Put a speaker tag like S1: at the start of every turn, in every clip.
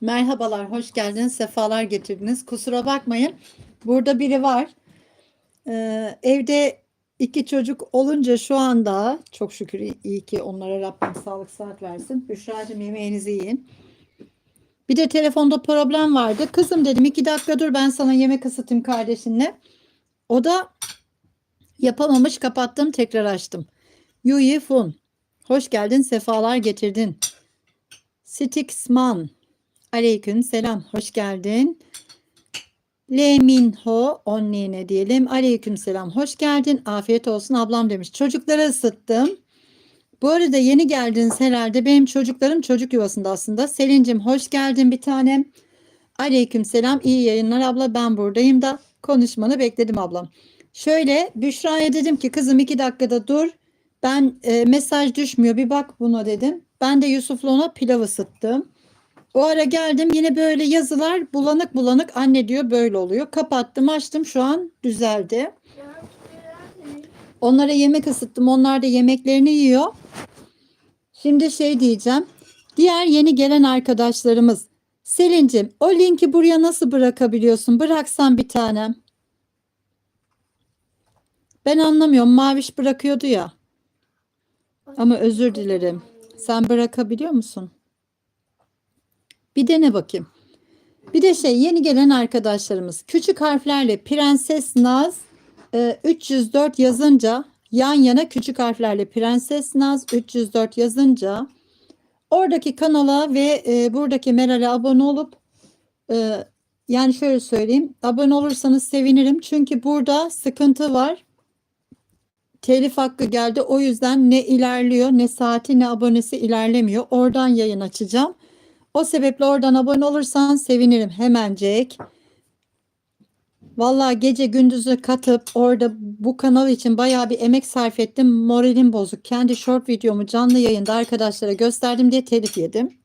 S1: Merhabalar, hoş geldiniz, sefalar getirdiniz. Kusura bakmayın, burada biri var. Ee, evde iki çocuk olunca şu anda çok şükür iyi, ki onlara Rabbim sağlık sıhhat versin. Büşra'cığım yemeğinizi yiyin. Bir de telefonda problem vardı. Kızım dedim iki dakika dur ben sana yemek ısıtayım kardeşinle. O da yapamamış kapattım tekrar açtım. Yuyi Fun. Hoş geldin, sefalar getirdin. Stixman. Aleyküm selam. Hoş geldin. Le Minho Onnine diyelim. Aleyküm selam. Hoş geldin. Afiyet olsun ablam demiş. Çocukları ısıttım. Bu arada yeni geldiniz herhalde. Benim çocuklarım çocuk yuvasında aslında. Selin'cim hoş geldin bir tanem. Aleyküm selam. İyi yayınlar abla. Ben buradayım da konuşmanı bekledim ablam. Şöyle Büşra'ya dedim ki kızım iki dakikada dur. Ben e, mesaj düşmüyor bir bak buna dedim. Ben de Yusuf'la ona pilav ısıttım. O ara geldim yine böyle yazılar bulanık bulanık anne diyor böyle oluyor. Kapattım açtım şu an düzeldi. Onlara yemek ısıttım. Onlar da yemeklerini yiyor. Şimdi şey diyeceğim. Diğer yeni gelen arkadaşlarımız. Selin'cim o linki buraya nasıl bırakabiliyorsun? Bıraksan bir tanem. Ben anlamıyorum. Maviş bırakıyordu ya. Ama özür dilerim. Sen bırakabiliyor musun? Bir dene bakayım. Bir de şey yeni gelen arkadaşlarımız küçük harflerle Prenses Naz e, 304 yazınca yan yana küçük harflerle Prenses Naz 304 yazınca oradaki kanala ve e, buradaki Meral'e abone olup e, yani şöyle söyleyeyim abone olursanız sevinirim çünkü burada sıkıntı var. Telif hakkı geldi o yüzden ne ilerliyor ne saati ne abonesi ilerlemiyor. Oradan yayın açacağım. O sebeple oradan abone olursan sevinirim hemencek. Vallahi gece gündüzü katıp orada bu kanal için bayağı bir emek sarf ettim. Moralim bozuk. Kendi short videomu canlı yayında arkadaşlara gösterdim diye telif yedim.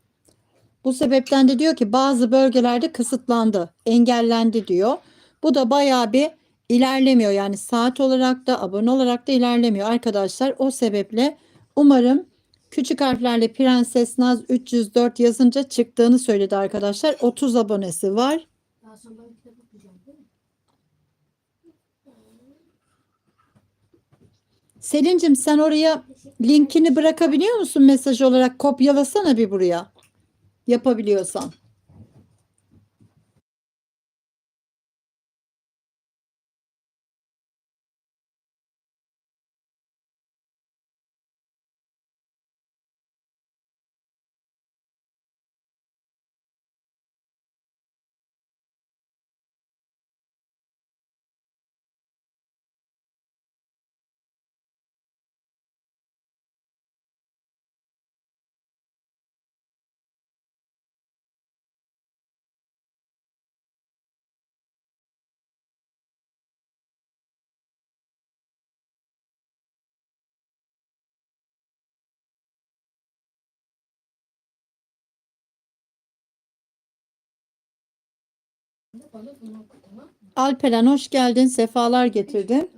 S1: Bu sebepten de diyor ki bazı bölgelerde kısıtlandı, engellendi diyor. Bu da bayağı bir ilerlemiyor. Yani saat olarak da abone olarak da ilerlemiyor arkadaşlar. O sebeple umarım Küçük harflerle Prenses Naz 304 yazınca çıktığını söyledi arkadaşlar. 30 abonesi var. Selin'cim sen oraya linkini bırakabiliyor musun mesaj olarak? Kopyalasana bir buraya. Yapabiliyorsan. Alperen hoş geldin. Sefalar getirdin.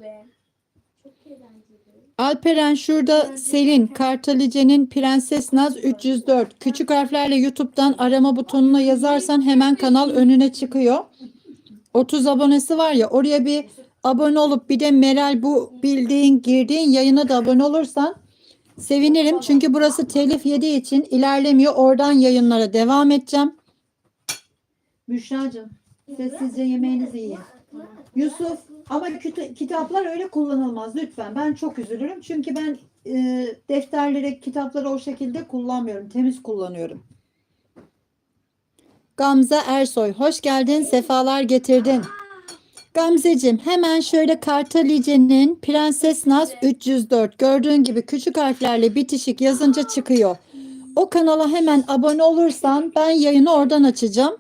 S1: Alperen şurada Selin Kartalice'nin Prenses Naz 304 küçük harflerle YouTube'dan arama butonuna yazarsan hemen kanal önüne çıkıyor. 30 abonesi var ya oraya bir abone olup bir de Meral bu bildiğin girdiğin yayına da abone olursan sevinirim. Çünkü burası telif yediği için ilerlemiyor. Oradan yayınlara devam edeceğim. Büşra'cığım sessizce yemeğinizi yiyin. Yusuf ama kitaplar öyle kullanılmaz lütfen. Ben çok üzülürüm. Çünkü ben e, defterleri, kitapları o şekilde kullanmıyorum. Temiz kullanıyorum. Gamze Ersoy hoş geldin. Sefalar getirdin. Gamzeciğim hemen şöyle Kartalice'nin Prenses Naz 304 gördüğün gibi küçük harflerle bitişik yazınca çıkıyor. O kanala hemen abone olursan ben yayını oradan açacağım.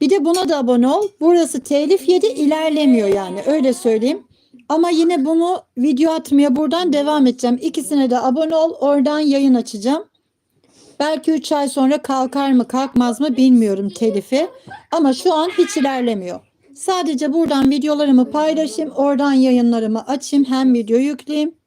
S1: Bir de buna da abone ol. Burası telif yedi ilerlemiyor yani öyle söyleyeyim. Ama yine bunu video atmaya buradan devam edeceğim. İkisine de abone ol. Oradan yayın açacağım. Belki 3 ay sonra kalkar mı kalkmaz mı bilmiyorum telifi. Ama şu an hiç ilerlemiyor. Sadece buradan videolarımı paylaşayım. Oradan yayınlarımı açayım. Hem video yükleyeyim.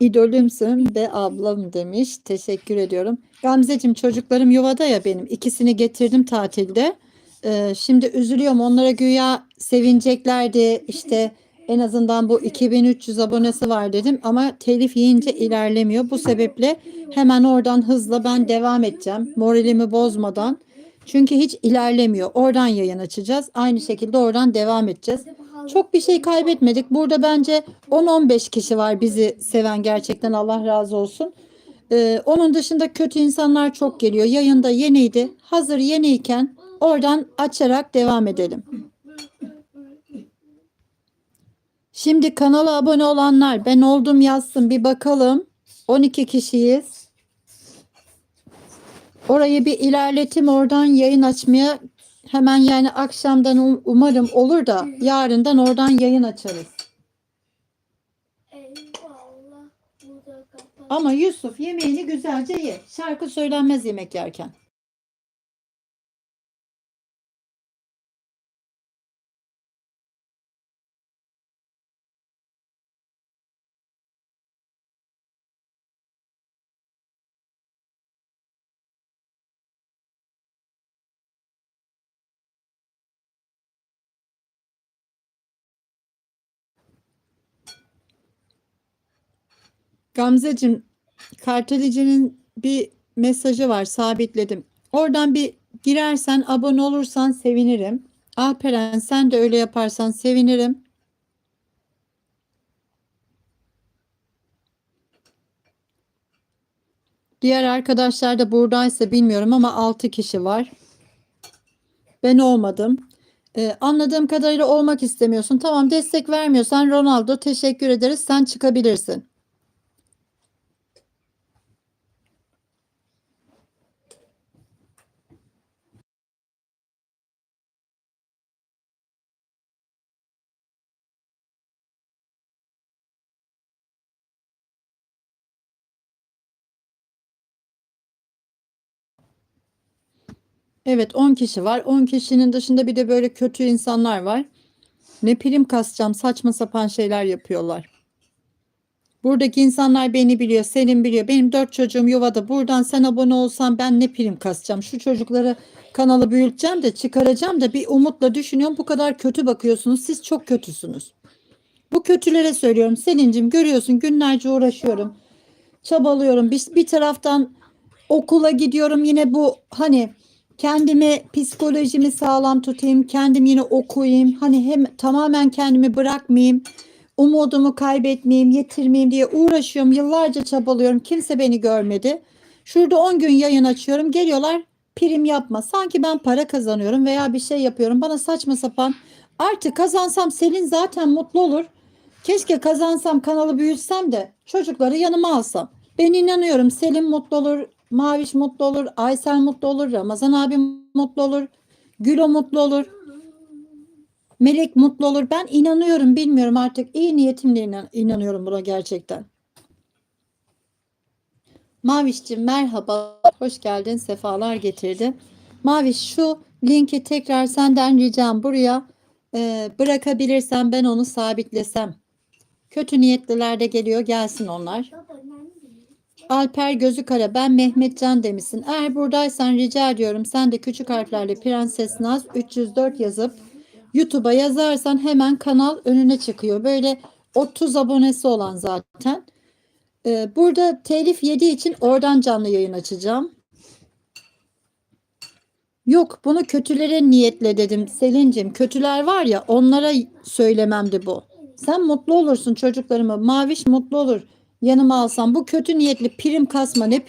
S1: İdolümsün be ablam demiş. Teşekkür ediyorum. Gamzeciğim çocuklarım yuvada ya benim. İkisini getirdim tatilde. Ee, şimdi üzülüyorum. Onlara güya sevineceklerdi. İşte en azından bu 2300 abonesi var dedim. Ama telif yiyince ilerlemiyor. Bu sebeple hemen oradan hızla ben devam edeceğim. Moralimi bozmadan. Çünkü hiç ilerlemiyor. Oradan yayın açacağız. Aynı şekilde oradan devam edeceğiz. Çok bir şey kaybetmedik. Burada bence 10-15 kişi var bizi seven gerçekten Allah razı olsun. Ee, onun dışında kötü insanlar çok geliyor. Yayında yeniydi. Hazır yeniyken oradan açarak devam edelim. Şimdi kanala abone olanlar ben oldum yazsın bir bakalım. 12 kişiyiz. Orayı bir ilerletim oradan yayın açmaya hemen yani akşamdan um- umarım olur da yarından oradan yayın açarız. Ama Yusuf yemeğini güzelce ye. Şarkı söylenmez yemek yerken. Gamzeciğim, Kartalicinin bir mesajı var, sabitledim. Oradan bir girersen, abone olursan sevinirim. Alperen sen de öyle yaparsan sevinirim. Diğer arkadaşlar da buradaysa bilmiyorum ama 6 kişi var. Ben olmadım. Ee, anladığım kadarıyla olmak istemiyorsun. Tamam destek vermiyorsan Ronaldo teşekkür ederiz. Sen çıkabilirsin. Evet 10 kişi var. 10 kişinin dışında bir de böyle kötü insanlar var. Ne prim kasacağım saçma sapan şeyler yapıyorlar. Buradaki insanlar beni biliyor, Selim biliyor. Benim dört çocuğum yuvada. Buradan sen abone olsan ben ne prim kasacağım? Şu çocukları kanalı büyüteceğim de çıkaracağım da bir umutla düşünüyorum. Bu kadar kötü bakıyorsunuz. Siz çok kötüsünüz. Bu kötülere söylüyorum. Selin'cim görüyorsun günlerce uğraşıyorum. Çabalıyorum. Bir, bir taraftan okula gidiyorum yine bu hani kendimi psikolojimi sağlam tutayım, kendim yine okuyayım. Hani hem tamamen kendimi bırakmayayım, umudumu kaybetmeyeyim, yitirmeyeyim diye uğraşıyorum. Yıllarca çabalıyorum. Kimse beni görmedi. Şurada 10 gün yayın açıyorum. Geliyorlar prim yapma. Sanki ben para kazanıyorum veya bir şey yapıyorum. Bana saçma sapan. Artık kazansam Selin zaten mutlu olur. Keşke kazansam kanalı büyütsem de çocukları yanıma alsam. Ben inanıyorum Selim mutlu olur, Maviş mutlu olur, Aysel mutlu olur, Ramazan abi mutlu olur, Gülo mutlu olur. Melek mutlu olur. Ben inanıyorum bilmiyorum artık iyi niyetimle inan- inanıyorum buna gerçekten. Maviş'cim merhaba. Hoş geldin. Sefalar getirdin. Maviş şu linki tekrar senden ricam buraya e, bırakabilirsen ben onu sabitlesem. Kötü niyetliler de geliyor gelsin onlar.
S2: Baba?
S1: Alper gözü kara ben Mehmetcan demişsin. Eğer buradaysan rica ediyorum sen de küçük harflerle Prenses Naz 304 yazıp YouTube'a yazarsan hemen kanal önüne çıkıyor. Böyle 30 abonesi olan zaten. Ee, burada telif yediği için oradan canlı yayın açacağım. Yok bunu kötülere niyetle dedim Selin'cim. Kötüler var ya onlara söylememdi bu. Sen mutlu olursun çocuklarımı. Maviş mutlu olur. Yanıma alsam bu kötü niyetli prim kasma ne